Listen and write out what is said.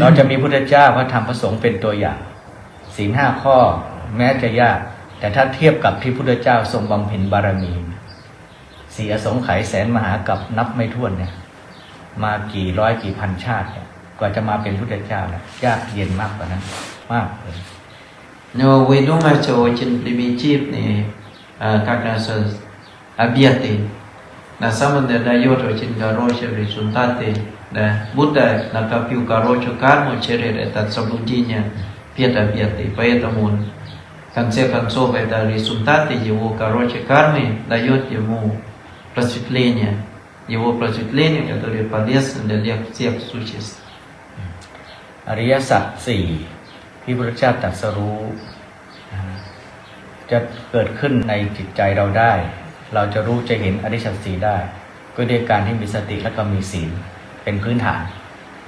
เราจะมีพุทธเจ้าพระธรรมพระสงฆ์เป็นตัวอย่างศีลห้าข้อ แม้จะยาก แต่ถ้าเทียบกับที่พุทธเจ้าทรงบำเพ็ญบารมีสีอสงไขยแสนมหากับนับไม่ถ้วนเนี่ย มากี่ร้อยกี่พันชาติเนี่ยกว่าจะมาเป็นพุทธเจ้าเนี่ยยากเย็นมากกว่านั้น มากเลย No, we don't have to очень примитив ni а, как раз объекты. На самом деле дает очень хорошие результаты. Да. Будда накопил хорошую карму через это соблюдение пять объектов. Поэтому в конце концов это результаты его хорошей кармы дает ему просветление. Его просветление, которое полезно для всех существ. อริยสัจสี่ที่พระเจ้าตรัสรู้นะจะเกิดขึ้นในจิตใจเราได้ เราจะรู้จะเห็นอริยสัจสี่ได้ ก็ด้วยการที่มีสติและก็มีศีลเป็นพื้นฐาน